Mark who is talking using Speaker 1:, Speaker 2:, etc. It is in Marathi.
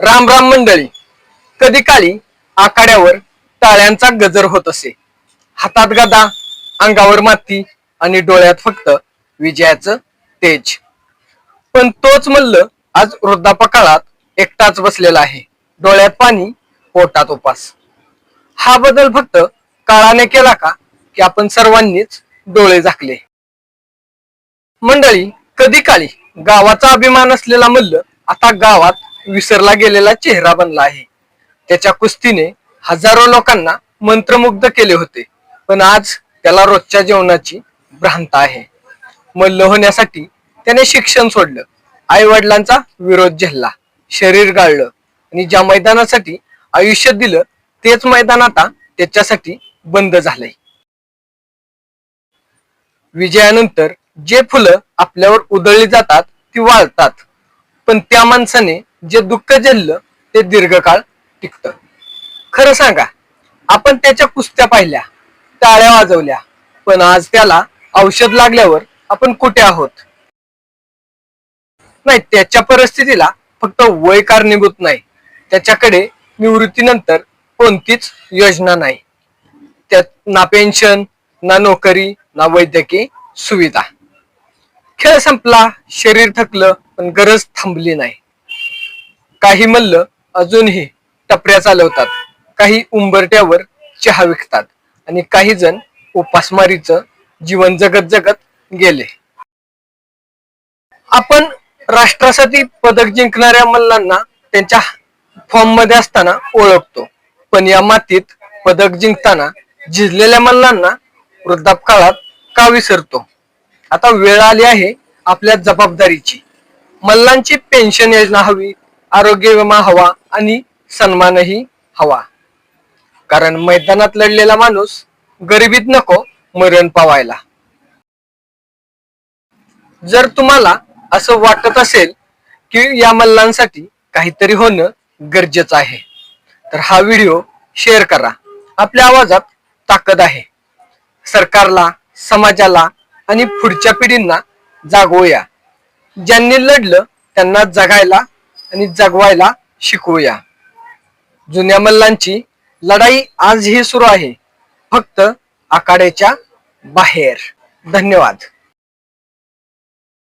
Speaker 1: राम राम मंडळी कधी काळी आखाड्यावर टाळ्यांचा गजर होत असे. हातात गदा अंगावर माती आणि डोळ्यात फक्त विजयाचं तेज. पण तोच मल्ल आज वृद्धापकाळात एकटाच बसलेला आहे. डोळ्यात पाणी पोटात उपास. हा बदल फक्त काळाने केला का की आपण सर्वांनीच डोळे झाकले. मंडळी कधी काळी गावाचा अभिमान असलेला मल्ल आता गावात विसरला गेलेला चेहरा बनला आहे. त्याच्या कुस्तीने हजारो लोकांना मंत्रमुग्ध केले होते. पण आज त्याला रोजच्या जेवणाची भ्रांत आहे. मल्ल होण्यासाठी त्याने शिक्षण सोडलं. आई वडिलांचा विरोध झेलला. शरीर गाळलं. आणि ज्या मैदानासाठी आयुष्य दिलं तेच मैदान आता त्याच्यासाठी बंद झालंय. विजयानंतर जे फुलं आपल्यावर उधळली जातात ती वाळतात. पण त्या माणसाने जे दुःख झेललं ते दीर्घकाळ टिकत. खरं सांगा आपण त्याच्या कुस्त्या पाहिल्या टाळ्या वाजवल्या पण आज त्याला औषध लागल्यावर आपण कुठे आहोत? नाही त्याच्या परिस्थितीला फक्त वय कारणीभूत नाही. त्याच्याकडे निवृत्तीनंतर कोणतीच योजना नाही. त्यात ना पेन्शन ना नोकरी ना वैद्यकीय सुविधा. खेळ संपला शरीर थकलं पण गरज थांबली नाही. काही मल्ल अजूनही टपऱ्या चालवतात. काही उंबरट्यावर चहा विकतात. आणि काही जण उपासमारीचं जीवन जगत जगत गेले. आपण राष्ट्रासाठी पदक जिंकणाऱ्या मल्लांना त्यांच्या फॉर्ममध्ये असताना ओळखतो. पण या मातीत पदक जिंकताना झिजलेल्या मल्लांना वृद्धापकाळात का विसरतो? आता वेळ आली आहे आपल्या जबाबदारीची. मल्लांची पेन्शन योजना हवी आरोग्य विमा हवा आणि सन्मानही हवा. कारण मैदानात लढलेला माणूस गरिबीत नको मरण पावायला. जर तुम्हाला असं वाटत असेल की या मल्लांसाठी काहीतरी होणं गरजेचं आहे तर हा व्हिडिओ शेअर करा. आपल्या आवाजात ताकद आहे. सरकारला समाजाला आणि पुढच्या पिढींना जागवूया. ज्यांनी लढलं त्यांना जगायला आणि जगवायला शिकवूया. जुन्या मल्लांची लढाई आजही सुरू आहे. फक्त आखाड्याच्या बाहेर. धन्यवाद.